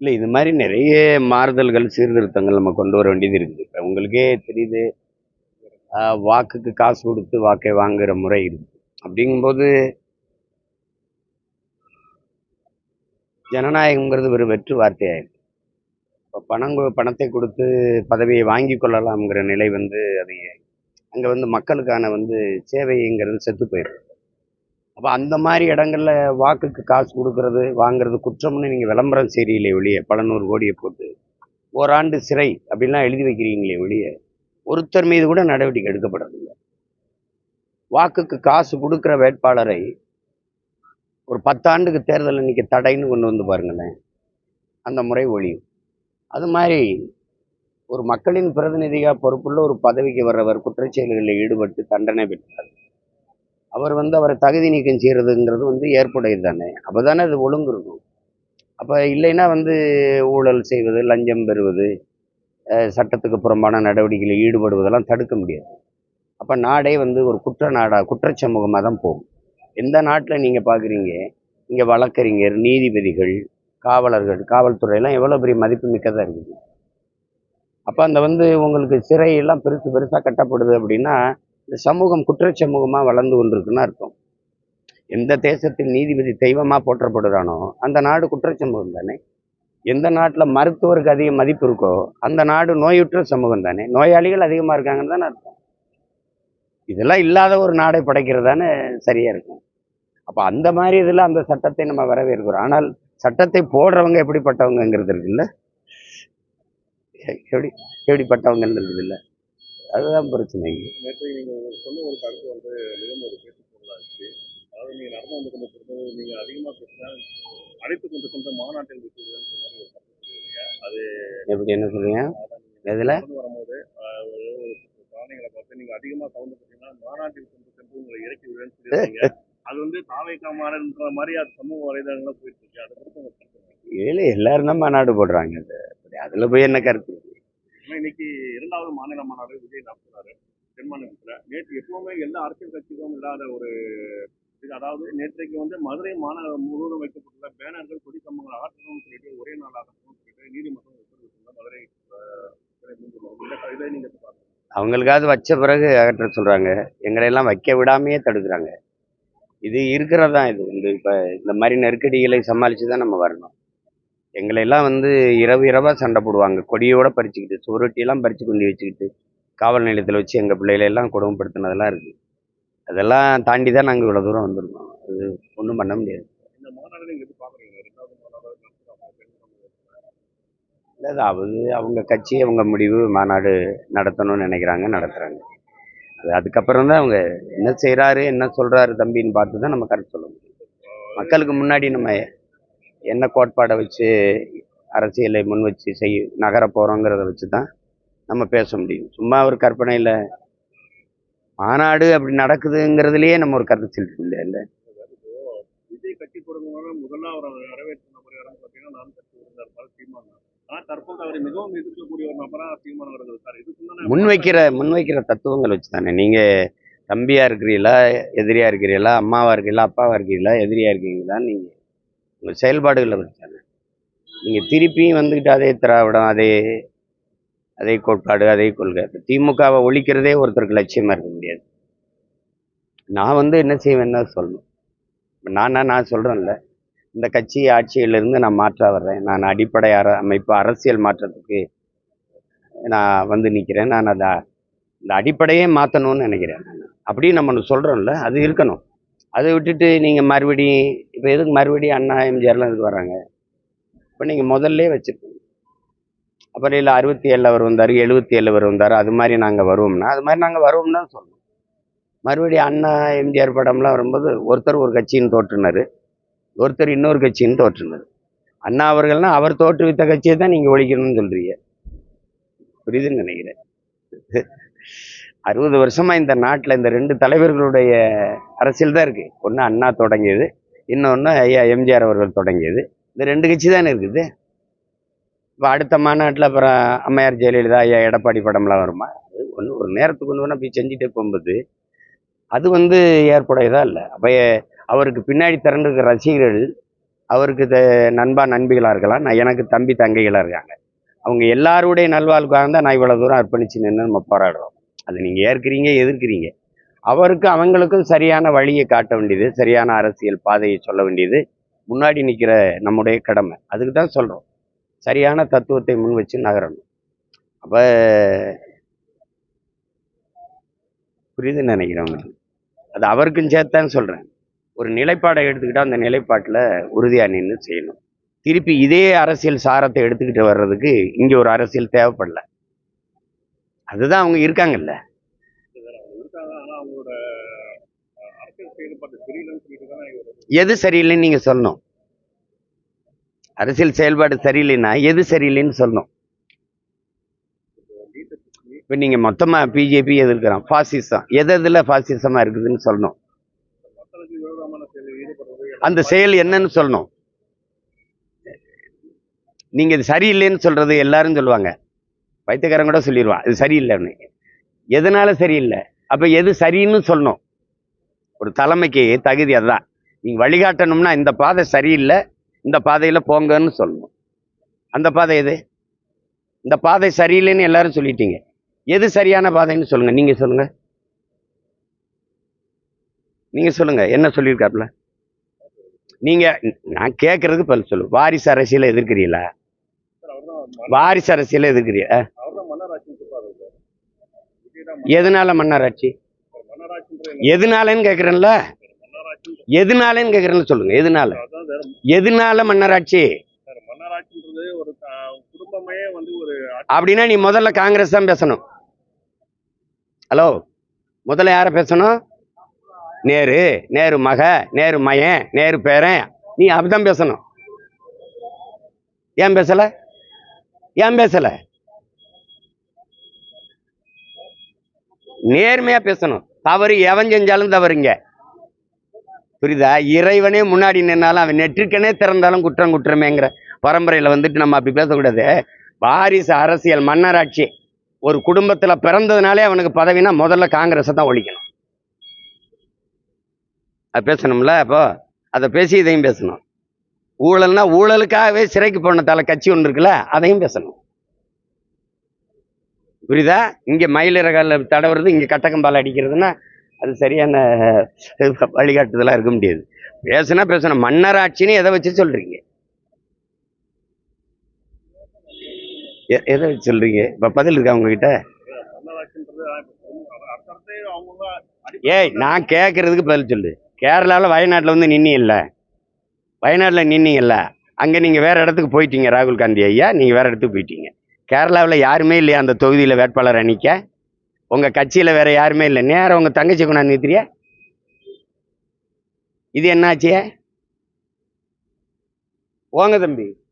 இல்லை இது மாதிரி நிறைய மாறுதல்கள் சீர்திருத்தங்கள் நம்ம கொண்டு வர வேண்டியது இருக்குது. இப்போ உங்களுக்கே தெரியுது வாக்குக்கு காசு கொடுத்து வாக்கை வாங்குகிற முறை இருக்குது அப்படிங்கும்போது ஜனநாயகங்கிறது ஒரு வெற்று வார்த்தையாயிருக்கு. இப்போ பணம் பணத்தை கொடுத்து பதவியை வாங்கி கொள்ளலாம்ங்கிற நிலை வந்து அது அங்கே வந்து மக்களுக்கான வந்து சேவைங்கிறது செத்து போயிடுது அப்போ அந்த மாதிரி இடங்களில் வாக்குக்கு காசு கொடுக்கறது வாங்குறது குற்றம்னு நீங்கள் விளம்பரம் சரியில்லை ஒழிய பல நூறு கோடியை போட்டு ஓராண்டு சிறை அப்படின்லாம் எழுதி வைக்கிறீங்களே ஒழிய ஒருத்தர் மீது கூட நடவடிக்கை எடுக்கப்படுறதில்ல வாக்குக்கு காசு கொடுக்குற வேட்பாளரை ஒரு பத்தாண்டுக்கு தேர்தல் இன்றைக்கி தடைன்னு கொண்டு வந்து பாருங்களேன் அந்த முறை ஒழியும். அது மாதிரி ஒரு மக்களின் பிரதிநிதியாக பொறுப்புள்ள ஒரு பதவிக்கு வர்றவர் குற்றச்செயல்களில் ஈடுபட்டு தண்டனை பெற்றார் அவர் வந்து அவரை தகுதி நீக்கம் செய்கிறதுங்கிறது வந்து ஏற்புடையது தானே. அப்போ தானே அது ஒழுங்கு இருக்கும் அப்போ இல்லைன்னா வந்து ஊழல் செய்வது லஞ்சம் பெறுவது சட்டத்துக்கு புறம்பான நடவடிக்கைகளில் ஈடுபடுவதெல்லாம் தடுக்க முடியாது. அப்போ நாடே வந்து ஒரு குற்ற நாடா குற்றச்சமூகமாக தான் போகும். எந்த நாட்டில் நீங்கள் பார்க்குறீங்க இங்கே வழக்கறிஞர் நீதிபதிகள் காவலர்கள் காவல்துறையெல்லாம் எவ்வளோ பெரிய மதிப்பு மிக்கதாக இருக்குது? அப்போ அந்த வந்து உங்களுக்கு சிறையெல்லாம் பெருசு பெருசாக கட்டப்படுது அப்படின்னா இந்த சமூகம் குற்றச்சமூகமாக வளர்ந்து கொண்டிருக்குன்னு அர்த்தம். எந்த தேசத்தில் நீதிபதி தெய்வமாக போற்றப்படுறானோ அந்த நாடு குற்ற சமூகம் தானே. எந்த நாட்டில் மருத்துவருக்கு அதிக மதிப்பு இருக்கோ அந்த நாடு நோயுற்ற சமூகம் தானே. நோயாளிகள் அதிகமாக இருக்காங்கன்னு தானே அர்த்தம். இதெல்லாம் இல்லாத ஒரு நாடை படைக்கிறது தானே சரியாக இருக்கும். அப்போ அந்த மாதிரி இதில் அந்த சட்டத்தை நம்ம வரவேற்கிறோம். ஆனால் சட்டத்தை போடுறவங்க எப்படிப்பட்டவங்கங்கிறது இருக்குல்ல? எப்படி எப்படிப்பட்டவங்கன்றது இல்லை. அதுதான் பிரச்சனை. நேற்று நீங்க சொன்ன ஒரு கருத்து வந்து மிகவும் ஒரு பேச்சு பொருளாச்சு அதாவது நீங்க நடந்து வந்து கொண்டு போகிறது நீங்க அதிகமா பேசினா அழைத்து கொண்டு சென்ற மாநாட்டில் விட்டுருன்னு மாதிரி ஒரு கருத்து சொல்லுவீங்க அது எப்படி என்ன சொல்றீங்க? எதில்? வரும்போது ஒரு பிராணிகளை பார்த்து நீங்க அதிகமா சவுண்ட் போட்டீங்கன்னா மாநாட்டில் கொண்டு சென்று உங்களை இறக்கி விடுவேன்னு சொல்லியிருக்கீங்க அது வந்து தாவைக்கா மாடல்ன்ற மாதிரி அது சமூக வலைதளங்கள்ல போயிட்டு இருக்கு அதை குறித்து உங்க கருத்து? ஏழை எல்லாரும் தான் மாநாடு போடுறாங்க. அது அதில் போய் என்ன கருத்து? இன்னைக்கு இரண்டாவது மாநில மாநாடு விஜய் நடத்துறாரு தென் மாநிலத்தில் நேற்று எப்பவுமே எல்லா அரசியல் கட்சிக்கும் இல்லாத ஒரு இது அதாவது நேற்றைக்கு வந்து மதுரை மாநகரம் முழுவதும் வைக்கப்பட்டுள்ள பேனர்கள் கொடி கம்பங்கள் ஆற்றணும்னு சொல்லிட்டு ஒரே நாள் சொல்லிட்டு நீதிமன்றம் உத்தரவிட்டுள்ள மதுரை இதை நீங்க அவங்களுக்காவது வச்ச பிறகு அகற்ற சொல்கிறாங்க எங்களை எல்லாம் வைக்க விடாமையே தடுக்கிறாங்க. இது இருக்கிறது தான் இது? வந்து இப்போ இந்த மாதிரி நெருக்கடிகளை சமாளித்து தான் நம்ம வரணும். எங்களை எல்லாம் வந்து இரவு இரவாக சண்டை போடுவாங்க. கொடியோட பறிச்சுக்கிட்டு சுவரொட்டியெல்லாம் பறித்து கொண்டு வச்சுக்கிட்டு காவல் நிலையத்தில் வச்சு எங்கள் பிள்ளைகளை எல்லாம் கொடுமைப்படுத்தினதெல்லாம் இருக்குது அதெல்லாம் தாண்டி தான் நாங்கள் இவ்வளோ தூரம் வந்திருக்கோம். அது ஒன்றும் பண்ண முடியாது. இல்லை அது அவங்க கட்சி அவங்க முடிவு மாநாடு நடத்தணும்னு நினைக்கிறாங்க நடத்துகிறாங்க அது அதுக்கப்புறம் தான் அவங்க என்ன செய்கிறாரு என்ன சொல்கிறாரு தம்பின்னு பார்த்து தான் நம்ம கருத்து சொல்ல முடியும். மக்களுக்கு முன்னாடி நம்ம என்ன கோட்பாடை வச்சு அரசியலை முன் வச்சு செய் நகர போகிறோங்கிறத வச்சு தான் நம்ம பேச முடியும். சும்மா ஒரு கற்பனையில் மாநாடு அப்படி நடக்குதுங்கிறதுலையே நம்ம ஒரு கருத்து செலுத்த முடியாது இல்லை? விஜய் கட்சி தொடங்குவாங்க முதல்ல அவர் வரவேற்ற நபர் யாரும் பார்த்தீங்கன்னா நான் கட்சி இருந்தார் சீமான் தான். ஆனா தற்போது அவரை மிகவும் எதிர்க்கக்கூடிய ஒரு நபரா சீமான் அவர்கள் இருக்கார் இதுக்கு தானே முன்வைக்கிற முன்வைக்கிற தத்துவங்கள் வச்சு தானே நீங்கள் தம்பியாக இருக்கிறீங்களா எதிரியாக இருக்கிறீங்களா அம்மாவாக இருக்கீங்களா அப்பாவாக இருக்கீங்களா எதிரியாக இருக்கீங்களான்னு நீங்கள் உங்கள் செயல்பாடுகளை வச்சு தானே நீங்கள் திருப்பியும் வந்துக்கிட்டு அதே திராவிடம் அதே அதே கோட்பாடு அதே கொள்கை. இப்போ திமுகவை ஒழிக்கிறதே ஒருத்தருக்கு லட்சியமாக இருக்க முடியாது. நான் வந்து என்ன செய்வேன்னு தான் சொல்லணும். இப்போ நானா நான் சொல்கிறேன்ல இந்த கட்சி ஆட்சியிலிருந்து நான் மாற்ற வர்றேன். நான் அடிப்படை அர அமைப்பு அரசியல் மாற்றத்துக்கு நான் வந்து நிற்கிறேன் நான் அதை இந்த அடிப்படையே மாற்றணும்னு நினைக்கிறேன் நான். அப்படி நம்ம சொல்கிறோம்ல அது இருக்கணும். அதை விட்டுட்டு நீங்கள் மறுபடியும் இப்போ எதுக்கு மறுபடியும் அண்ணா எம்ஜிஆர்லாம் இதுக்கு வராங்க இப்போ நீங்கள் முதல்ல வச்சுருக்கணும் அப்புறம் இல்லை அறுபத்தி ஏழில் அவர் வந்தார் எழுபத்தி ஏழில் அவர் வந்தார். அது மாதிரி நாங்கள் வருவோம்னா அது மாதிரி நாங்கள் வருவோம்னா சொல்லணும் மறுபடியும் அண்ணா எம்ஜிஆர் படம்லாம் வரும்போது ஒருத்தர் ஒரு கட்சின்னு தோற்றுனார். ஒருத்தர் இன்னொரு கட்சின்னு தோற்றுனார். அண்ணா அவர்கள்னா அவர் தோற்றுவித்த கட்சியை தான் நீங்கள் ஒழிக்கணும்னு சொல்கிறீங்க புரியுதுன்னு நினைக்கிறேன். அறுபது வருஷமாக இந்த நாட்டில் இந்த ரெண்டு தலைவர்களுடைய அரசியல் தான் இருக்குது ஒன்று அண்ணா தொடங்கியது இன்னொன்று ஐயா எம்ஜிஆர் அவர்கள் தொடங்கியது. இந்த ரெண்டு கட்சி தானே இருக்குது? இப்போ அடுத்த மாநாட்டில் அப்புறம் அம்மையார் ஜெயலலிதா ஐயா எடப்பாடி படம்லாம் வருமா? அது ஒன்று ஒரு நேரத்துக்கு ஒன்று வேணால் போய் செஞ்சுட்டே போகும்போது அது வந்து ஏற்புடையதா இல்லை? அப்போ அவருக்கு பின்னாடி திரண்டிருக்கிற ரசிகர்கள் அவருக்கு த- நண்பா நண்பிகளாக இருக்கலாம். நான் எனக்கு தம்பி தங்கைகளாக இருக்காங்க. அவங்க எல்லாருடைய நல்வாழ்வுக்காக தான் நான் இவ்வளோ தூரம் அர்ப்பணிச்சு நின்று நம்ம போராடுறோம். அது நீங்கள் ஏற்கிறீங்க எதிர்க்கிறீங்க. அவருக்கு அவங்களுக்கும் சரியான வழியை காட்ட வேண்டியது சரியான அரசியல் பாதையை சொல்ல வேண்டியது முன்னாடி நிற்கிற நம்முடைய கடமை. அதுக்கு தான் சொல்கிறோம் சரியான தத்துவத்தை முன் வச்சு நகரணும். அப்போ புரியுதுன்னு நினைக்கிறேன் உங்களுக்கு. அது அவருக்கும் சேர்த்தான்னு சொல்கிறேன் ஒரு நிலைப்பாடை எடுத்துக்கிட்டால் அந்த நிலைப்பாட்டில் உறுதியாக நின்று செய்யணும். திருப்பி இதே அரசியல் சாரத்தை எடுத்துக்கிட்டு வர்றதுக்கு இங்கே ஒரு அரசியல் தேவைப்படல. அதுதான் அவங்க இருக்காங்கல்ல. எது சரியில்லைன்னு நீங்கள் சொல்லணும். அரசியல் செயல்பாடு சரியில்லைன்னா எது சரியில்லைன்னு சொல்லணும். இப்போ நீங்கள் மொத்தமாக பிஜேபி எதிர்க்கிறான் ஃபாசிசம் எது எதில் ஃபாசிசமாக இருக்குதுன்னு சொல்லணும். அந்த செயல் என்னன்னு சொல்லணும். நீங்கள் இது சரியில்லைன்னு சொல்கிறது எல்லாரும் சொல்லுவாங்க. வைத்தியக்காரன் கூட சொல்லிடுவான் இது சரியில்லைன்னு. எதனால சரியில்லை? அப்போ எது சரின்னு சொல்லணும். ஒரு தலைமைக்கு தகுதி அதுதான். நீங்கள் வழிகாட்டணும்னா இந்த பாதை சரியில்லை. இந்த பாதையில் போங்கன்னு சொல்லணும். அந்த பாதை எது? இந்த பாதை சரியில்லைன்னு எல்லாரும் சொல்லிட்டீங்க. எது சரியான பாதைன்னு சொல்லுங்கள் நீங்கள் சொல்லுங்கள் நீங்கள் சொல்லுங்கள் என்ன சொல்லியிருக்காப்புல? நீங்கள் நான் கேட்குறதுக்கு பதில் சொல்லு. வாரிசு அரசியலை எதிர்க்கிறீங்களா? வாரிசு அரசியலை எதிர்க்கிறீங்களா எதனால மன்னராட்சி? எதனாலன்னு கேட்குறேன்ல எதனாலன்னு கேட்குறேன்னு சொல்லுங்க எதனால? எதனால மன்னராட்சி? அப்படின்னா நீ முதல்ல காங்கிரஸ் தான் பேசணும். ஹலோ முதல்ல யாரை பேசணும்? நேரு நேரு மக நேரு மயன் நேரு பேரன். நீ அப்படிதான் பேசணும். ஏன் பேசல? ஏன் பேசல? நேர்மையா பேசணும். தவறு எவன் செஞ்சாலும் தவறுங்க. புரியுதா? இறைவனே முன்னாடி நின்னாலும் அவன் நெற்றிக்கனே திறந்தாலும் குற்றம் குற்றமேங்கிற பரம்பரையில வந்துட்டு நம்ம அப்படி பேசக்கூடாது. வாரிசு அரசியல் மன்னராட்சி ஒரு குடும்பத்துல பிறந்ததுனாலே அவனுக்கு பதவினா முதல்ல காங்கிரஸை தான் ஒழிக்கணும். அது பேசணும்ல அப்போ? அதை பேசி இதையும் பேசணும். ஊழல்னா ஊழலுக்காகவே சிறைக்கு போன தலை கட்சி ஒன்று இருக்குல்ல அதையும் பேசணும். புரியுதா? இங்கே மயிலிறகால தடவுறது இங்கே கட்டக்கம்பால் அடிக்கிறதுன்னா அது சரியான வழிகாட்டுதலாக இருக்க முடியாது. பேசுனா பேசணும். மன்னராட்சின்னு எதை வச்சு சொல்கிறீங்க எ- எதை வச்சு சொல்கிறீங்க இப்போ பதில் இருக்கா உங்ககிட்ட? ஏய் நான் கேட்குறதுக்கு பதில் சொல்லு. கேரளாவில் வயநாட்டில் வந்து நின்னி இல்லை வயநாட்டில் நின்னீங்கல்ல? அங்கே நீங்கள் வேறு இடத்துக்கு போயிட்டீங்க ராகுல் காந்தி ஐயா. நீங்கள் வேறு இடத்துக்கு போயிட்டீங்க. கேரளாவில் யாருமே இல்லையா அந்த தொகுதியில் வேட்பாளர் அணிக்க? உங்கள் கட்சியில் வேற யாருமே இல்லை. நேரம் உங்கள் தங்கச்சி கொண்டாந்து நிறுத்துறியா இது என்னாச்சு? ஓங்க தம்பி.